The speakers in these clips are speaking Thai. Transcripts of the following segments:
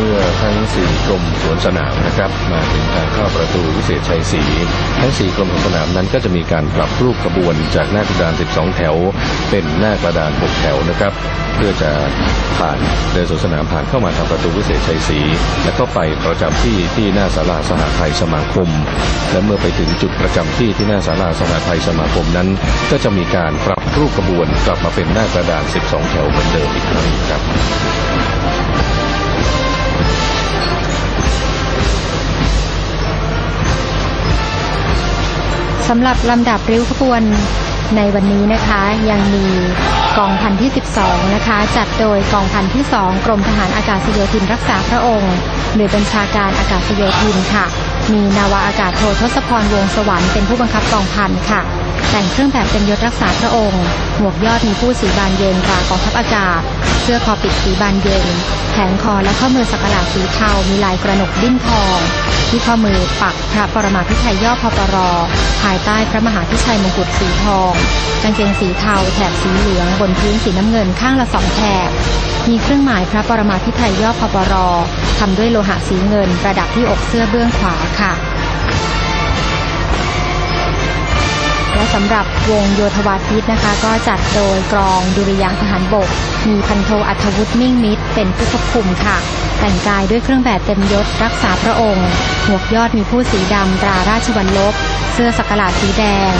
มื่อทั้งสี่กรมสวนสนามนะครับมาถึงทางเข้าประตูวิเศษชัยศรีทั้งสี่กรมสวนสนามนั้นก็จะมีการปรับรูปกระบวนจากหน้ากระดาน 12 แถว เป็นหน้ากระดาน 6 แถวนะครับเพื่อจะผ่านเดินสวนสนามผ่านเข้ามาทางประตูวิเศษชัยศรีและก็ไปประจำที่ที่หน้าศาลาสหไทยสมาคม และเมื่อไปถึงจุดประจำที่ที่หน้าศาลาสหไทยสมาคมนั้น ก็จะมีการปรับรูปกระบวนกลับมาเป็นหน้ากระดาน 12 แถวเหมือนเดิมอีกครั้งครับ สำหรับลำดับริ้วขบวนในวันนี้นะคะยังมีกองพันที่ 12 นะคะ จัดโดยกองพันที่ 2 กรมทหารอากาศโยธินรักษาพระองค์ หรือบัญชาการอากาศโยธินค่ะ มีนาวาอากาศโททศพรวงสวรรค์เป็นผู้บังคับกองพันค่ะ แต่งเครื่องแบบเต็มยศรักษาพระองค์ หมวกยอดมีผู้สีบานเย็นตรากองทัพอากาศ เสื้อคอปิดสีบานเย็นแผงคอและข้อมือสักหลาดสีเทา มีลายกระหนกดิ้นทอง ที่ข้อมือปักพระปรมาภิไธยย่อพปร ภายใต้พระมหาพิชัยมงกุฎสีทอง กางเกงสีเทาแถบสีเหลืองบนพื้นสีน้ำเงินข้างละสองแถบ มีเครื่องหมายพระปรมาภิไธยย่อพปรทำด้วยโลหะสีเงิน ประดับที่อกเสื้อเบื้องขวาค่ะ สำหรับวงโยธวาทิตนะคะ ก็จัดโดยกรองดุริยางค์ทหารบก มีพันโทอัธวุฒิมิ่งมิตร เป็นผู้ควบคุมค่ะ แต่งกายด้วยเครื่องแบบเต็มยศรักษาพระองค์ หมวกยอดมีผู้สีดำตราราชวัลลบ เสื้อสักหลาดสีแดง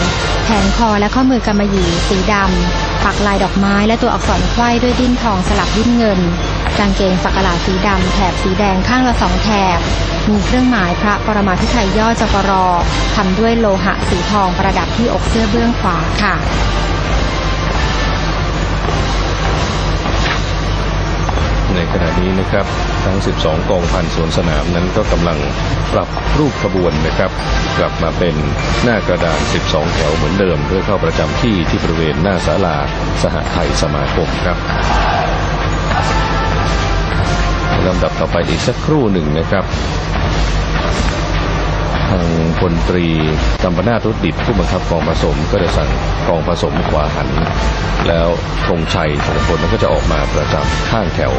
แผงคอและข้อมือกำมะหยี่สีดำปักลายดอกไม้และตัวอักษรไขว้ด้วยดิ้นทองสลับดิ้นเงิน กางเกงสักหลาดสีดำแถบสีแดงข้างละสองแถบ มีเครื่องหมายพระปรมาภิไธยย่อจกรอทำด้วยโลหะสีทองประดับที่อกเสื้อเบื้องขวาค่ะ ในขณะนี้นะครับทั้ง 12 กองพันสวนสนามนั้นก็กำลังปรับรูปขบวนนะครับ กลับมาเป็นหน้ากระดาน 12 แถวเหมือนเดิม เพื่อเข้าประจำที่ที่บริเวณหน้าศาลาสหไทยสมาคมครับลำดับต่อไปอีกสักครู่หนึ่งนะครับ ทางพลตรีกัมปนาทรุดดิบผู้บังคับกองผสมก็ได้สั่งกองผสมขวาหัน แล้วธงชัยชนพลก็จะออกมาประจำข้างแถว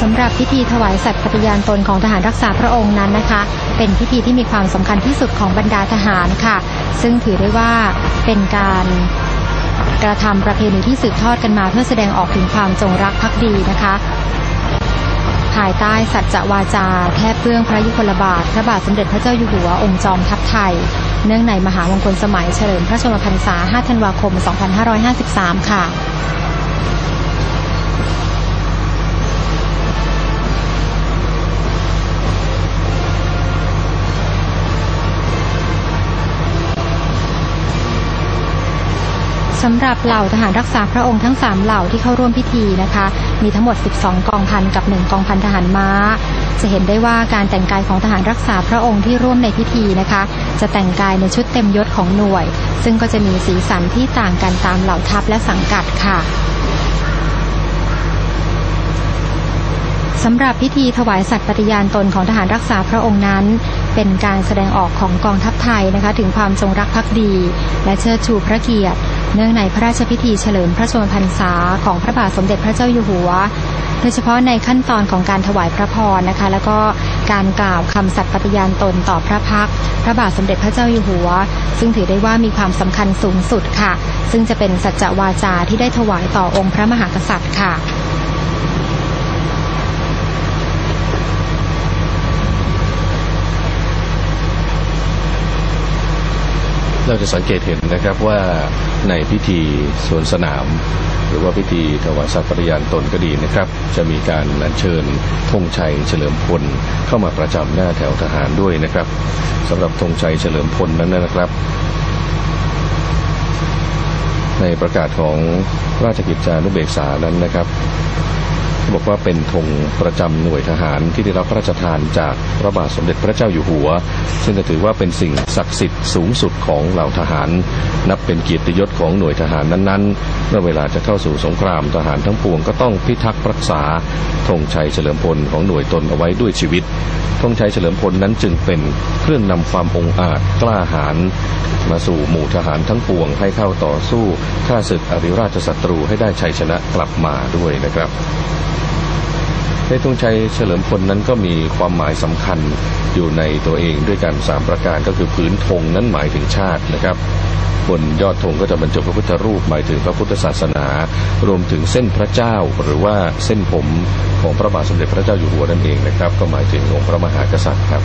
สำหรับพิธีถวายสัตย์ปฏิญาณตนของทหารรักษาพระองค์นั้นนะคะ เป็นพิธีที่มีความสำคัญที่สุดของบรรดาทหารค่ะ ซึ่งถือได้ว่าเป็นการกระทำประเพณีที่สืบทอดกันมาเพื่อแสดงออกถึงความจงรักภักดีนะคะ ภายใต้สัจจวาจา แทบเบื้องพระยุคลบาท พระบาทสมเด็จพระเจ้าอยู่หัวองค์จอมทัพไทย เนื่องในมหามงคลสมัยเฉลิมพระชนมพรรษา 5 ธันวาคม 2553 ค่ะ สำหรับเหล่าทหารรักษาพระองค์ทั้ง 3 เหล่าที่เข้าร่วมพิธีนะคะ มีทั้งหมด 12 กองพันกับ 1 กองพันทหารม้า จะเห็นได้ว่าการแต่งกายของทหารรักษาพระองค์ที่ร่วมในพิธีนะคะ จะแต่งกายในชุดเต็มยศของหน่วย ซึ่งก็จะมีสีสันที่ต่างกันตามเหล่าทัพและสังกัดค่ะสำหรับพิธีถวายสัตย์ปฏิญาณตนของทหารรักษาพระองค์นั้น เป็นการแสดงออกของกองทัพไทยนะคะ ถึงความจงรักภักดี และเชิดชูพระเกียรติ เนื่องในพระราชพิธีเฉลิมพระชนมพรรษาของพระบาทสมเด็จพระเจ้าอยู่หัว โดยเฉพาะในขั้นตอนของการถวายพระพรนะคะ แล้วก็การกล่าวคำสัตย์ปฏิญาณตนต่อพระพักพระบาทสมเด็จพระเจ้าอยู่หัว ซึ่งถือได้ว่ามีความสำคัญสูงสุดค่ะ ซึ่งจะเป็นสัจจวาจาที่ได้ถวายต่อองค์พระมหากษัตริย์ค่ะเราจะสังเกตเห็นนะครับว่า ในพิธีสวนสนาม หรือว่าพิธีถวายสัตว์ปริญาณตนก็ดีนะครับ จะมีการอัญเชิญธงชัยเฉลิมพลเข้ามาประจำหน้าแถวทหารด้วยนะครับสำหรับธงชัยเฉลิมพลนั้นนะครับในประกาศของราชกิจจานุเบกษานั้นนะครับ บอกว่าเป็นธงประจำหน่วยทหารที่ได้รับพระราชทานจากพระบาทสมเด็จพระเจ้าอยู่หัว ซึ่งจะถือว่าเป็นสิ่งศักดิ์สิทธิ์สูงสุดของเหล่าทหาร นับเป็นเกียรติยศของหน่วยทหารนั้นๆ เมื่อเวลาจะเข้าสู่สงครามทหารทั้งปวงก็ต้องพิทักษ์รักษาธงชัยเฉลิมพลของหน่วยตนเอาไว้ด้วยชีวิตธงชัยเฉลิมพลนั้นจึงเป็นเครื่องนำความองอาจกล้าหาญมาสู่หมู่ทหารทั้งปวงให้เข้าต่อสู้ฆ่าศึกอริราชศัตรูให้ได้ชัยชนะกลับมาด้วยนะครับ ในธงชัยเฉลิมพลนั้นก็มีความหมายสำคัญอยู่ในตัวเองด้วยกันสามประการก็คือพื้นธงนั้นหมายถึงชาตินะครับ บนยอดธงก็จะบรรจุพระพุทธรูปหมายถึงพระพุทธศาสนา รวมถึงเส้นพระเจ้าหรือว่าเส้นผมของพระบาทสมเด็จพระเจ้าอยู่หัวนั่นเองนะครับ ก็หมายถึงองค์พระมหากษัตริย์ครับ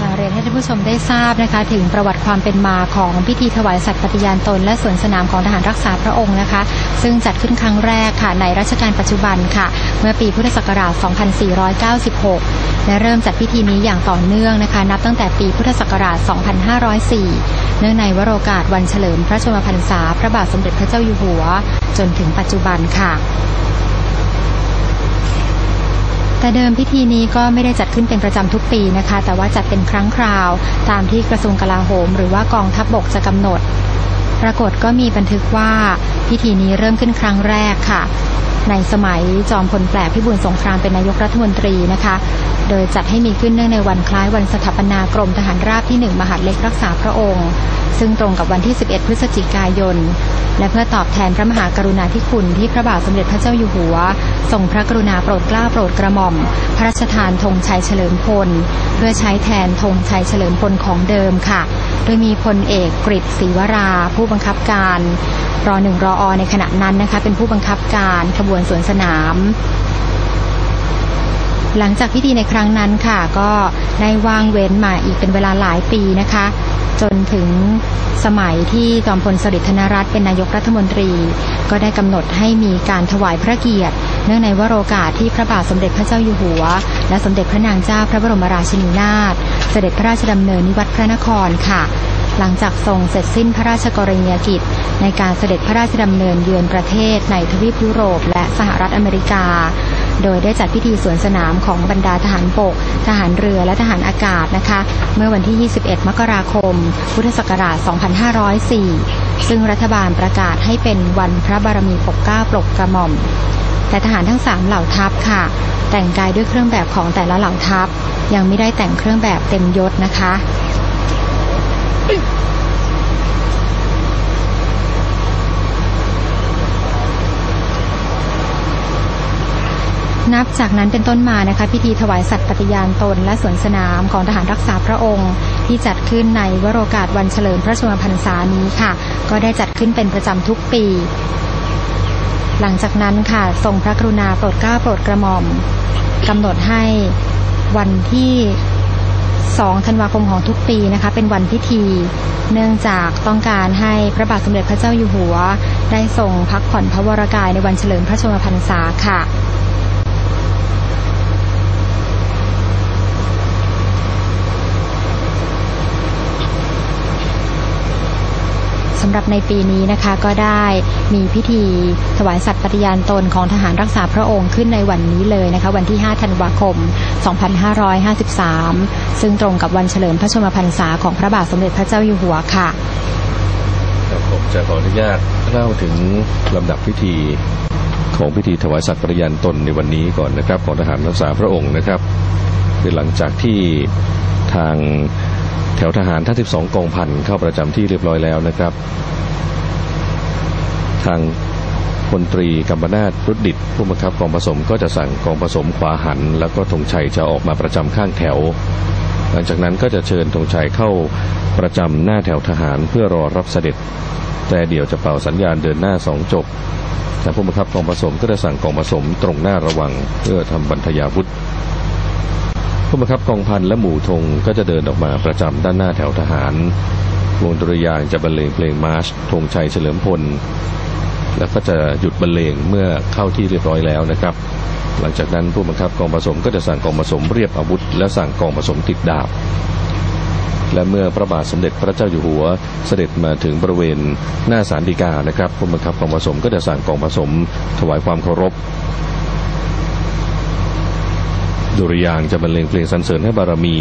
ค่ะเรียนให้ท่านผู้ ชมได้ทราบนะคะ ถึงประวัติความเป็นมาของพิธีถวายสัตย์ปฏิญาณตน และสวนสนามของทหารรักษาพระองค์นะคะ ซึ่งจัดขึ้นครั้งแรกค่ะในรัชกาลปัจจุบันค่ะ เมื่อปีพุทธศักราช 2496 และเริ่มจัดพิธีนี้อย่างต่อเนื่องนะคะ นับตั้งแต่ปีพุทธศักราช 2504 เนื่องในวโรกาสวันเฉลิมพระชนมพรรษา พระบาทสมเด็จพระเจ้าอยู่หัว จนถึงปัจจุบันค่ะ แต่เดิมพิธีนี้ก็ไม่ได้จัดขึ้นเป็นประจำทุกปีนะคะ แต่ว่าจัดเป็นครั้งคราว ตามที่กระทรวงกลาโหม หรือว่ากองทัพบบกจะกำหนด ปรากฏก็มีบันทึกว่าพิธีนี้เริ่มขึ้นครั้งแรกค่ะ ในสมัยจอมพลแปลพิบูลสงครามเป็นนายกรัฐมนตรีนะคะ โดยจัดให้มีขึ้นเนื่องในวันคล้ายวันสถาปนากรมทหารราบที่ 1 มหาดเล็กรักษาพระองค์ ซึ่งตรงกับวันที่ 11 พฤศจิกายน และเพื่อตอบแทนพระมหากรุณาธิคุณที่พระบาทสมเด็จพระเจ้าอยู่หัวทรงพระกรุณาโปรดเกล้าโปรดกระหม่อม พระราชทานธงชัยเฉลิมพล เพื่อใช้แทนธงชัยเฉลิมพลของเดิมค่ะ โดยมีพลเอกกฤษศรีวรา ผู้บังคับการ รอหนึ่งรออในขณะนั้นนะคะ เป็นผู้บังคับการขบวนสวนสนาม หลังจากพิธีในครั้งนั้นค่ะ ก็ได้ว่างเว้นมาอีกเป็นเวลาหลายปีนะคะ จนถึงสมัยที่จอมพลสฤษดิ์ธนรัตน์เป็นนายกรัฐมนตรี ก็ได้กำหนดให้มีการถวายพระเกียรติ เนื่องในวโรกาสที่พระบาทสมเด็จพระเจ้าอยู่หัว และสมเด็จพระนางเจ้าพระบรมราชินีนาถเสด็จพระราชดำเนินนิวัตรพระนครค่ะ หลังจากทรงเสร็จสิ้นพระราชกรณียกิจ ในการเสด็จพระราชดำเนินเยือนประเทศในทวีปยุโรป และสหรัฐอเมริกา โดยได้จัดพิธีสวนสนามของบรรดาทหารบก ทหารเรือและทหารอากาศนะคะ เมื่อวันที่ 21 มกราคม พุทธศักราช 2504 ซึ่งรัฐบาลประกาศให้เป็นวันพระบารมีปกเกล้าปกกระหม่อม แต่ทหารทั้งสามเหล่าทัพค่ะ แต่งกายด้วยเครื่องแบบของแต่ละเหล่าทัพ ยังไม่ได้แต่งเครื่องแบบเต็มยศนะคะ นับจากนั้นเป็นต้นมานะคะ พิธีถวายสัตย์ปฏิญาณตนและสวนสนามของทหารรักษาพระองค์ ที่จัดขึ้นในวโรกาสวันเฉลิมพระชนมพรรษานี้ค่ะ ก็ได้จัดขึ้นเป็นประจำทุกปี หลังจากนั้นค่ะ ทรงพระกรุณาโปรดเกล้าโปรดกระหม่อมกำหนดให้วันที่ 2 ธันวาคมของทุกปีนะคะ เป็นวันพิธี เนื่องจากต้องการให้พระบาทสมเด็จพระเจ้าอยู่หัว ได้ทรงพักผ่อนพระวรกายในวันเฉลิมพระชนมพรรษาค่ะ สำห รับในปีนี้นะคะก็ได้มีพิธีถวายสัตย์ปฏิญาณตนของทหารรักษาพระองค์ขึ้นในวันนี้เลยนะคะวันที่ 5 ธันวาคม 2553 ซึ่งตรงกับวันเฉลิมพระชนมพรรษาของพระบาทสมเด็จพระเจ้าอยู่หัวค่ะครับผมจะขออนุญาตเล่าถึงลำดับพิธีของพิธีถวายสัตย์ปฏิญาณตนในวันนี้ก่อนนะครับ ของทหารรักษาพระองค์นะครับคือหลังจากที่ทาง แถวทหารทั้ง12 กองพันเข้าประจำที่เรียบร้อยแล้วนะครับ ทางพลตรีกัมปนาตรุดดิตผู้บังคับกองผสมก็จะสั่งกองผสมขวาหัน แล้วก็ธงชัยจะออกมาประจำข้างแถว หลังจากนั้นก็จะเชิญธงชัยเข้าประจำหน้าแถวทหารเพื่อรอรับเสด็จ แต่เดี๋ยวจะเป่าสัญญาณเดินหน้าสองจบแต่ผู้บังคับกองผสมก็จะสั่งกองผสมตรงหน้าระวังเพื่อทำบรรทยาวุธ ผู้บังคับกองพันและหมู่ธงก็จะเดินออกมาประจำด้านหน้าแถวทหาร วงดุริยางจะบรรเลงเพลงมาร์ชธงชัยเฉลิมพล แล้วก็จะหยุดบรรเลงเมื่อเข้าที่เรียบร้อยแล้วนะครับ หลังจากนั้นผู้บังคับกองผสมก็จะสั่งกองผสมเรียบอาวุธ และสั่งกองผสมติดดาบ และเมื่อพระบาทสมเด็จพระเจ้าอยู่หัวเสด็จมาถึงบริเวณหน้าศาลฎีกานะครับผู้บังคับกองผสมก็จะสั่งกองผสมถวายความเคารพ ดุริยางจะบรรเลงเพลงสรรเสริญให้บารมี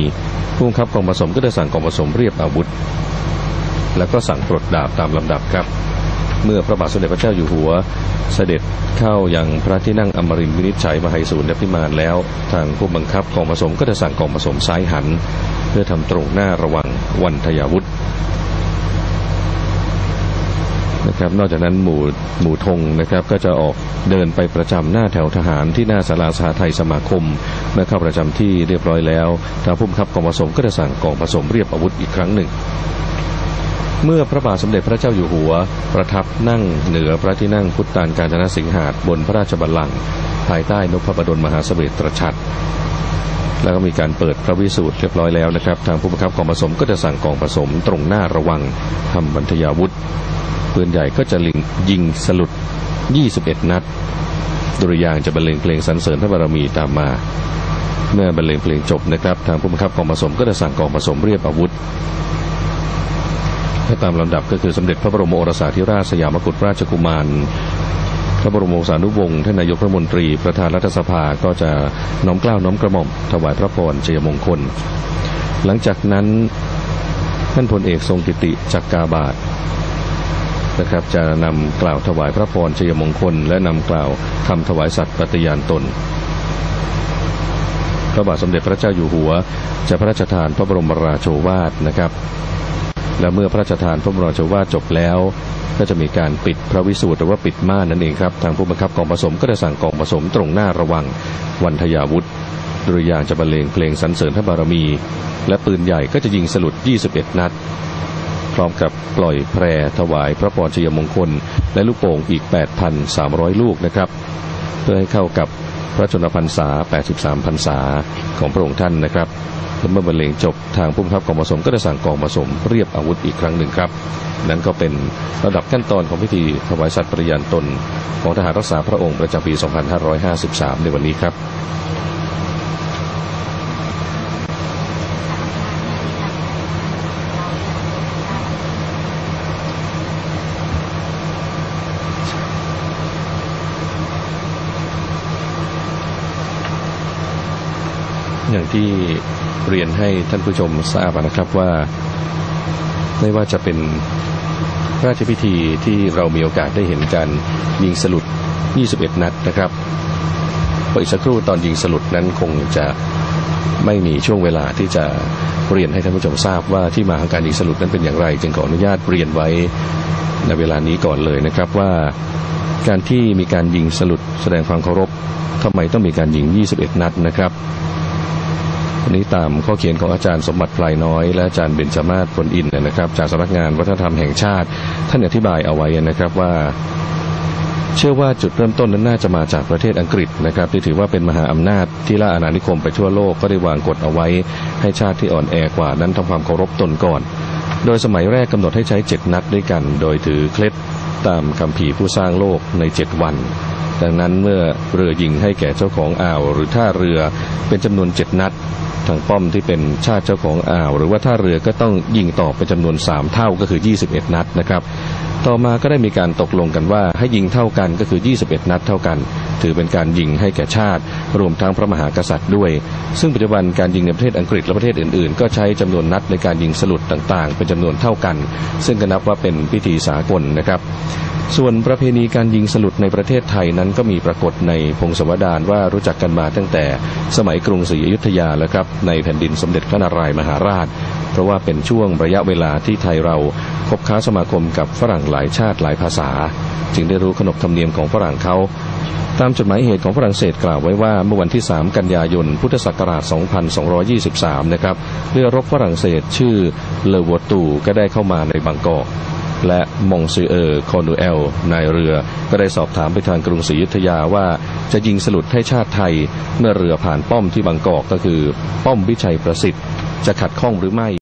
ผู้บังคับกองผสมก็จะสั่งกองผสมเรียบอาวุธ แล้วก็สั่งปลดดาบตามลำดับครับ เมื่อพระบาทสมเด็จพระเจ้าอยู่หัว เสด็จเข้ายังพระที่นั่งอมรินทร์วินิจฉัยมหาสูรพิมานแล้ว ทางผู้บังคับกองผสมก็จะสั่งกองผสมซ้ายหัน เพื่อทำตรงหน้าระวังวันทยาวุธนะครับนอกจากนั้นหมู่หมู่ธงนะครับก็จะออกเดินไปประจำหน้าแถวทหารที่หน้าศาลาสาไทยสมาคม เมื่อเข้าประจำที่เรียบร้อยแล้วทางผู้บังคับกองผสมก็จะสั่งกองผสมเรียบอาวุธอีกครั้งหนึ่ง เมื่อพระบาทสมเด็จพระเจ้าอยู่หัว ประทับนั่งเหนือพระที่นั่งพุทธานการจนสิงหาดบนพระราชบัลลังก์ภายใต้นพบดลมหาเสวตรชัดแล้วก็มีการเปิดพระวิสูตรเรียบร้อยแล้วนะครับ ทางผู้บังคับกองผสมก็จะสั่งกองผสมตรงหน้าระวังทำบรรทยาวุธปืนใหญ่ก็จะลิงยิงสลุด 21 นัดดุริยางจะบรรเลงเพลงสรรเสริญพระบารมีตามมา เมื่อบรรเลงเพลงจบนะครับ ทางผู้บังคับกองผสมก็จะสั่งกองผสมเรียบอาวุธและตามลำดับก็คือสมเด็จพระบรมโอรสาธิราชสยามกุฎราชกุมาร พระบรมโอรสานุวงศ์ท่านนายกรัฐมนตรีประธานรัฐสภาก็จะน้อมเกล้าน้อมกระหม่อมถวายพระพรชัยมงคล หลังจากนั้นท่านพลเอกทรงกิติจักกาบาทนะครับจะนำกล่าวถวายพระพรชัยมงคล และนำกล่าวคำถวายสัตย์ปฏิญาณตน ระบาทสมเด็จพระเจ้าอยู่หัว จะพระราชทานพระบรมราโชวาทนะครับ และเมื่อพระราชทานพระบรมราโชวาทจบแล้ว ก็จะมีการปิดพระวิสูตรหรือว่าปิดม่านนั่นเองครับ ทางผู้บังคับกองผสมก็จะสั่งกองผสมตรงหน้าระวังวันทยาวุธดุริยางจะบรรเลงเพลงสรรเสริญพระบารมี และปืนใหญ่ก็จะยิงสลุด 21 นัด พร้อมกับปล่อยแพรถวายพระพรชัยมงคล และลูกโป่งอีก 8,300 ลูกนะครับ เพื่อให้เข้ากับ พระชนพรรษา 83 พรรษาของพระองค์ท่านนะครับและเมื่อบรรเลงจบทางผู้บังคับกองผสมก็จะสั่งกองผสมเรียบอาวุธอีกครั้งหนึ่งครับ นั่นก็เป็นระดับขั้นตอนของพิธีถวายสัตย์ปริญาณตน ของทหารรักษาพระองค์ประจำปี 2553 ในวันนี้ครับ อย่างที่เรียนให้ท่านผู้ชมทราบนะครับว่า ไม่ว่าจะเป็นพระราชพิธีที่เรามีโอกาสได้เห็นการยิงสลุด 21 นัดนะครับพออีกสักครู่ตอนยิงสลุดนั้นคงจะไม่มีช่วงเวลาที่จะเรียนให้ท่านผู้ชมทราบว่าที่มาของการยิงสลุดนั้นเป็นอย่างไร จึงขออนุญาตเรียนไว้ในเวลานี้ก่อนเลยนะครับว่าการที่มีการยิงสลุดแสดงความเคารพทำไมต้องมีการยิง 21 นัดนะครับ วันนี้ตามข้อเขียนของอาจารย์สมบัติพลายน้อย และอาจารย์เบญจมาศผลอินนะครับ จากสำนักงานวัฒนธรรมแห่งชาติ ท่านอธิบายเอาไว้นะครับว่าเชื่อว่าจุดเริ่มต้นนั้นน่าจะมาจากประเทศอังกฤษนะครับที่ถือว่าเป็นมหาอำนาจที่ล่าอาณานิคมไปทั่วโลกก็ได้วางกฎเอาไว้ ให้ชาติที่อ่อนแอกว่านั้นทำความเคารพตนก่อน โดยสมัยแรกกำหนดให้ใช้เจ็ดนัดด้วยกัน โดยถือเคล็ดตามคำภีผู้สร้างโลกในเจ็ดวัน ดังนั้นเมื่อเรือยิงให้แก่เจ้าของอ่าว หรือท่าเรือเป็นจำนวนเจ็ดนัด ทางป้อมที่เป็นชาติเจ้าของอ่าว หรือว่าท่าเรือก็ต้องยิงต่อเป็นจำนวน 3 เท่าก็คือ 21 นัดนะครับต่อมาก็ได้มีการตกลงกันว่าให้ยิงเท่ากันก็คือ 21 นัดเท่ากัน ถือเป็นการยิงให้แก่ชาติ รวมทั้งพระมหากษัตริย์ด้วย ซึ่งปัจจุบันการยิงในประเทศอังกฤษและประเทศอื่นๆ ก็ใช้จำนวนนัดในการยิงสลุดต่างๆ เป็นจำนวนเท่ากัน ซึ่งก็นับว่าเป็นพิธีสากลนะครับ ส่วนประเพณีการยิงสลุดในประเทศไทยนั้นก็มีปรากฏในพงศาวดารว่ารู้จักกันมาตั้งแต่สมัยกรุงศรีอยุธยาแล้วครับในแผ่นดินสมเด็จพระนารายมหาราช เพราะว่าเป็นช่วงระยะเวลาที่ไทยเราคบค้าสมาคมกับฝรั่งหลายชาติหลายภาษา จึงได้รู้ขนบธรรมเนียมของฝรั่งเขาตามจดหมายเหตุของฝรั่งเศสกล่าวไว้ว่าเมื่อวันที่ 3 กันยายน พุทธศักราช 2223 นะครับ เรือรบฝรั่งเศสชื่อเลวตูก็ได้เข้ามาในบางกอก และมงซีเออร์คอนูเอลนายเรือ ก็ได้สอบถามไปทางกรุงศรีอยุธยาว่าจะยิงสลุดให้ชาติไทย เมื่อเรือผ่านป้อมที่บางกอกก็คือ ป้อมวิชัยประสิทธิ์ จะขัดข้องหรือไม่